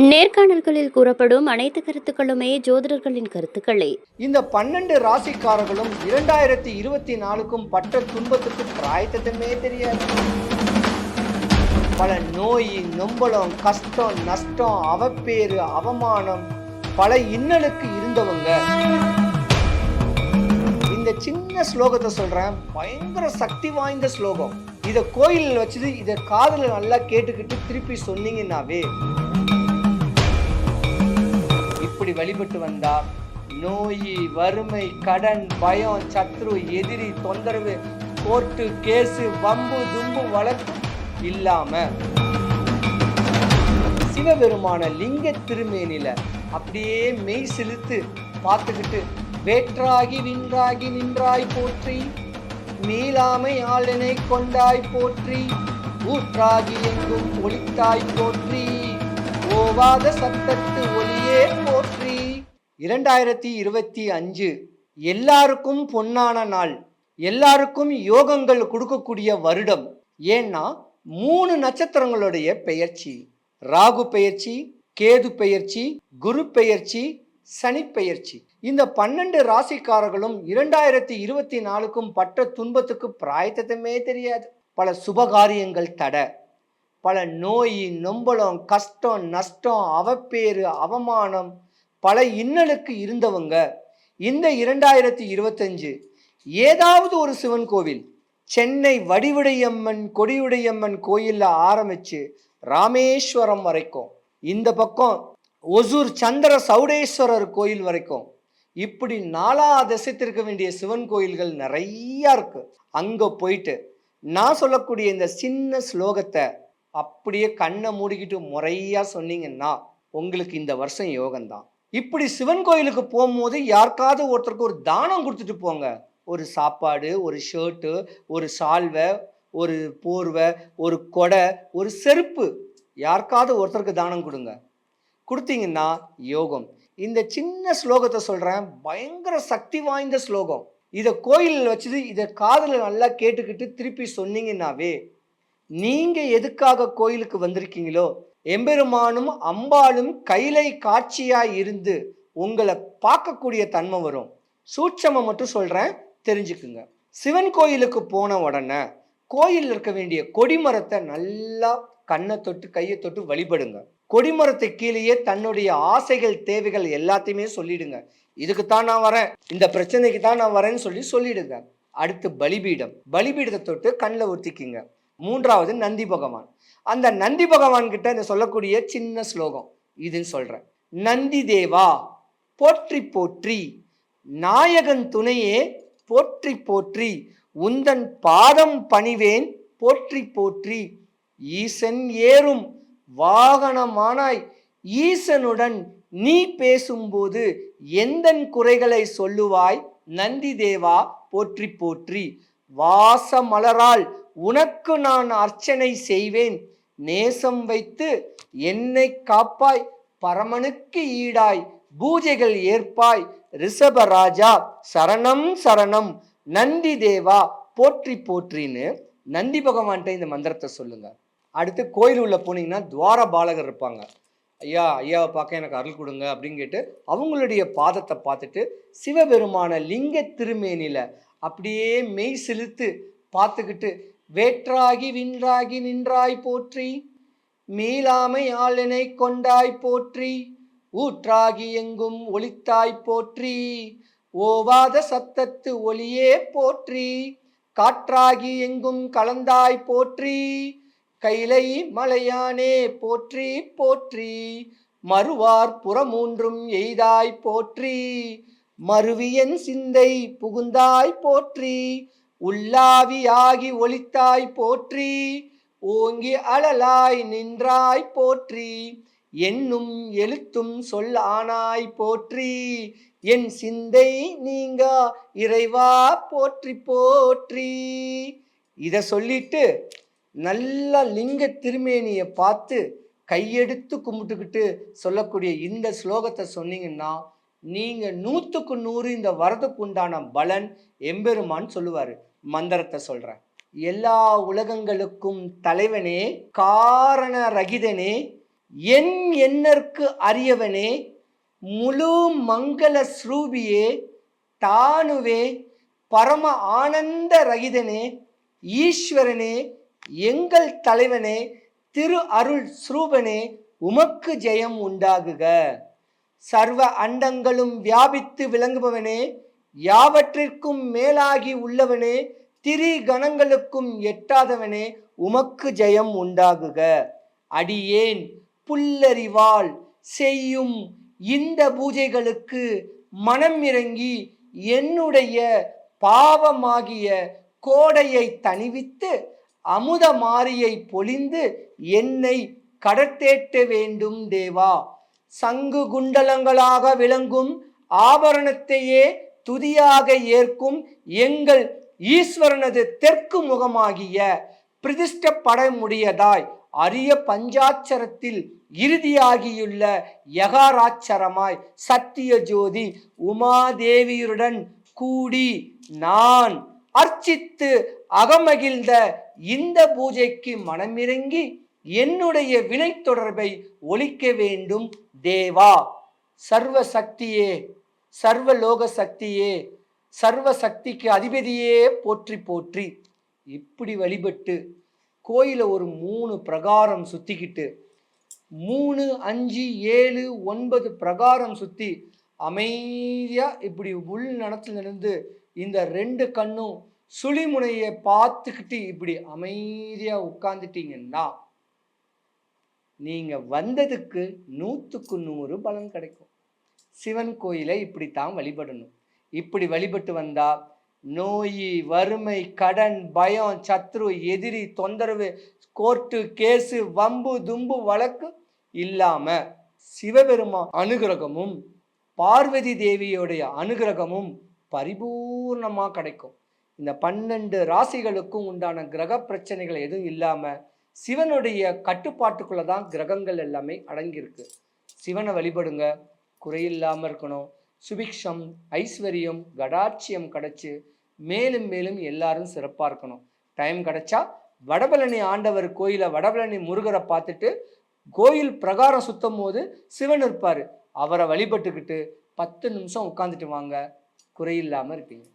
நேர்காணல்களில் கூறப்படும் அனைத்து கருத்துக்களுமே ஜோதிடர்களின் கருத்துக்களே. இந்த பன்னெண்டு ராசிக்காரர்களும் இரண்டாயிரத்தி இருபத்தி நாலுக்கும் பட்ட துன்பத்துக்கு பிராயத்தமே தெரியாது. பல நோய் நொம்பலம் கஷ்டம் நஷ்டம் அவப்பேறு அவமானம் பல இன்னலுக்கு இருந்தவங்க. இந்த சின்ன ஸ்லோகத்தை சொல்றேன். பயங்கர சக்தி வாய்ந்த ஸ்லோகம். இதை கோயிலில் வச்சுட்டு இதை காதுல நல்லா கேட்டுக்கிட்டு திருப்பி சொன்னீங்கன்னாவே வழிபட்டு வந்தார் நோய் வறுமை கடன் பயம் சத்ரு எதிரி தொந்தரவு கோர்ட்டு கேஸு வம்பு தும்பு வழக்கு இல்லாம. சிவபெருமான லிங்க திருமேனில அப்படியே மெய் செலுத்து பார்த்துக்கிட்டு வேற்றாகி வின்றாகி நின்றாய் போற்றி மீளாமை ஆளனை கொண்டாய் போற்றி ஊற்றாகி எங்கும் ஒளித்தாய் போற்றி. ஓவாத சத்தத்து ஒளியே போற்றி. இரண்டாயிரத்தி இருபத்தி அஞ்சு எல்லாருக்கும் பொன்னான நாள். எல்லாருக்கும் யோகங்கள் கொடுக்கக்கூடிய வருடம். ஏன்னா மூணு நட்சத்திரங்களுடைய பெயர்ச்சி. ராகு பெயர்ச்சி கேது பெயர்ச்சி குரு பெயர்ச்சி சனி பெயர்ச்சி. இந்த பன்னெண்டு ராசிக்காரர்களும் இரண்டாயிரத்தி இருபத்தி நாலுக்கும் பட்ட துன்பத்துக்கு பிராயத்தமே தெரியாது. பல சுபகாரியங்கள் தட. பல நோய் நொம்பலம் கஷ்டம் நஷ்டம் அவப்பேறு அவமானம் பல இன்னலுக்கு இருந்தவங்க. இந்த இரண்டாயிரத்தி இருபத்தஞ்சு ஏதாவது ஒரு சிவன் கோவில் சென்னை வடிவுடையம்மன் கொடியுடையம்மன் கோயிலில் ஆரம்பிச்சு ராமேஸ்வரம் வரைக்கும் இந்த பக்கம் ஒசூர் சந்திர சௌடேஸ்வரர் கோயில் வரைக்கும் இப்படி நாலா திசைத்திருக்க வேண்டிய சிவன் கோயில்கள் நிறையா இருக்கு. அங்கே போயிட்டு நான் சொல்லக்கூடிய இந்த சின்ன ஸ்லோகத்தை அப்படியே கண்ணை மூடிக்கிட்டு முறையா சொன்னீங்கன்னா உங்களுக்கு இந்த வருஷம் யோகம்தான். இப்படி சிவன் கோயிலுக்கு போகும்போது யாருக்காவது ஒருத்தருக்கு ஒரு தானம் கொடுத்துட்டு போங்க. ஒரு சாப்பாடு ஒரு ஷர்ட்டு ஒரு சால்வை ஒரு போர்வை ஒரு கொடை ஒரு செருப்பு. யாருக்காவது ஒருத்தருக்கு தானம் கொடுங்க. கொடுத்தீங்கன்னா யோகம். இந்த சின்ன ஸ்லோகத்தை சொல்கிறேன் பயங்கர சக்தி வாய்ந்த ஸ்லோகம். இதை கோயிலில் வச்சுட்டு இதை காதில் நல்லா கேட்டுக்கிட்டு திருப்பி சொன்னீங்கன்னாவே நீங்கள் எதுக்காக கோயிலுக்கு வந்திருக்கீங்களோ எம்பெருமானும் அம்பாளும் கைலை காட்சியாக இருந்து உங்களை பார்க்கக்கூடிய தன்மை வரும். சூட்சமம் மட்டும் சொல்கிறேன் தெரிஞ்சுக்குங்க. சிவன் கோயிலுக்கு போன உடனே கோயிலில் இருக்க வேண்டிய கொடிமரத்தை நல்லா கண்ணை தொட்டு கையை தொட்டு வழிபடுங்க. கொடிமரத்தை கீழேயே தன்னுடைய ஆசைகள் தேவைகள் எல்லாத்தையுமே சொல்லிடுங்க. இதுக்கு தான் நான் வரேன் இந்த பிரச்சனைக்கு தான் நான் வரேன்னு சொல்லி சொல்லிடுங்க. அடுத்து பலிபீடம். பலிபீடத்தை தொட்டு கண்ணில் ஊற்றிக்கிங்க மூன்றாவது நந்தி பகவான். அந்த நந்தி பகவான் கிட்ட இந்த சொல்லக்கூடிய சின்ன ஸ்லோகம் இதுன்னு சொல்றேன். நந்தி தேவா போற்றி போற்றி. நாயகன் துணையே போற்றி போற்றி. உந்தன் பாதம் பணிவேன் போற்றி போற்றி. ஈசன் ஏறும் வாகனமானாய். ஈசனுடன் நீ பேசும்போது எந்தன் குறைகளை சொல்லுவாய்? நந்தி தேவா போற்றி போற்றி. வாச மலரால் உனக்கு நான் அர்ச்சனை செய்வேன். நேசம் வைத்து என்னை காப்பாய். பரமனுக்கு ஈடாய். பூஜைகள் ஏற்பாய். ரிஷபராஜா சரணம் சரணம். நந்தி தேவா போற்றி போற்றின்னு நந்தி பகவான்கிட்ட இந்த மந்திரத்தை சொல்லுங்க. அடுத்து கோயில் உள்ள போனீங்கன்னா துவார பாலகர் இருப்பாங்க. ஐயா ஐயாவை பார்க்க எனக்கு அருள் கொடுங்க அப்படின்னு கேட்டு அவங்களுடைய பாதத்தை பார்த்துட்டு சிவபெருமான லிங்க திருமேனில அப்படியே மெய் செலுத்து பார்த்துக்கிட்டு வேற்றாகி வின்றாகி நின்றாய் போற்றி மீளாமை ஆளினை கொண்டாய் போற்றி ஊற்றாகி எங்கும் ஒளித்தாய் போற்றி ஓவாத சத்தத்து ஒளியே போற்றி காற்றாகி எங்கும் கலந்தாய் போற்றி கைலை மலையானே போற்றி போற்றி மறுவார் புறமூன்றும் எய்தாய் போற்றி மருவியன் சிந்தை புகுந்தாய் போற்றி உள்ளாவியாகி ஒளித்தாய் போற்றி ஓங்கி அழலாய் நின்றாய் போற்றி என்னும் எழுத்தும் சொல் ஆனாய் போற்றி என் சிந்தை நீங்க இறைவா போற்றி போற்றி. இதை சொல்லிட்டு நல்ல லிங்க திருமேனியை பார்த்து கையெடுத்து கும்பிட்டுக்கிட்டு சொல்லக்கூடிய இந்த ஸ்லோகத்தை சொன்னீங்கன்னா நீங்கள் நூற்றுக்கு நூறு இந்த வரதுக்கு உண்டான பலன் எம்பெருமான் சொல்லுவார். மந்திரத்தை சொல்கிறேன் எல்லா உலகங்களுக்கும் தலைவனே காரண ரகிதனே என் எண்ணற்கு அறியவனே முழு மங்கள ஸ்ரூபியே தானுவே பரம ஆனந்த ரகிதனே ஈஸ்வரனே எங்கள் தலைவனே திரு அருள் ஸ்ரூபனே உமக்கு ஜெயம் உண்டாகுக. சர்வ அண்டங்களும் வியாபித்து விளங்குபவனே யாவற்றிற்கும் மேலாகி உள்ளவனே திரி கணங்களுக்கும் எட்டாதவனே உமக்கு ஜெயம் உண்டாகுக. அடியேன் புல்லறிவால் செய்யும் இந்த பூஜைகளுக்கு மனம் இறங்கி என்னுடைய பாவமாகிய கோடையை தணிவித்து அமுத மாரியை பொழிந்து என்னை கடத்தேட்ட வேண்டும் தேவா. சங்கு குண்டலங்களாக விளங்கும் ஆபரணத்தையே துதியாக ஏற்கும் எங்கள் ஈஸ்வரனது தெற்கு முகமாகிய பிரதிஷ்டப்பட முடியதாய் அரிய பஞ்சாட்சரத்தில் இறுதியாகியுள்ள யகாராட்சரமாய் சத்திய ஜோதி உமாதேவியுடன் கூடி நான் அர்ச்சித்து அகமகிழ்ந்த இந்த பூஜைக்கு மனமிறங்கி என்னுடைய வினை தொடர்பை ஒழிக்க வேண்டும் தேவா. சர்வ சக்தியே சர்வ லோக சக்தியே சர்வ சக்திக்கு அதிபதியே போற்றி போற்றி. இப்படி வழிபட்டு கோயிலை ஒரு மூணு பிரகாரம் சுற்றிக்கிட்டு மூணு அஞ்சு ஏழு ஒன்பது பிரகாரம் சுற்றி அமைதியா இப்படி உள் நடத்துலேருந்து இந்த ரெண்டு கண்ணும் சுழிமுனையை பார்த்துக்கிட்டு இப்படி அமைதியாக உட்காந்துட்டீங்கன்னா நீங்கள் வந்ததுக்கு நூற்றுக்கு நூறு பலன் கிடைக்கும். சிவன் கோயிலை இப்படித்தான் வழிபடணும். இப்படி வழிபட்டு வந்தால் நோய் வறுமை கடன் பயம் சத்ரு எதிரி தொந்தரவு கோர்ட்டு கேஸு வம்பு தும்பு வழக்கு இல்லாமல் சிவபெருமா அனுகிரகமும் பார்வதி தேவியோடைய அனுகிரகமும் பரிபூர்ணமாக கிடைக்கும். இந்த பன்னெண்டு ராசிகளுக்கும் உண்டான கிரக பிரச்சனைகள் எதுவும் இல்லாமல் சிவனுடைய கட்டுப்பாட்டுக்குள்ளே தான் கிரகங்கள் எல்லாமே அடங்கியிருக்கு. சிவனை வழிபடுங்க. குறையில்லாமல் இருக்கணும். சுபிக்ஷம் ஐஸ்வர்யம் கடாட்சியம் கிடச்சி மேலும் மேலும் எல்லாரும் சிறப்பாக இருக்கணும். டைம் கிடச்சா வடபழனி ஆண்டவர் கோயிலை வடபழனி முருகரை பார்த்துட்டு கோயில் பிரகாரம் சுத்தும் போது சிவன் இருப்பார். அவரை வழிபட்டுக்கிட்டு பத்து நிமிஷம் உட்காந்துட்டு வாங்க. குறையில்லாமல் இருப்பீங்க.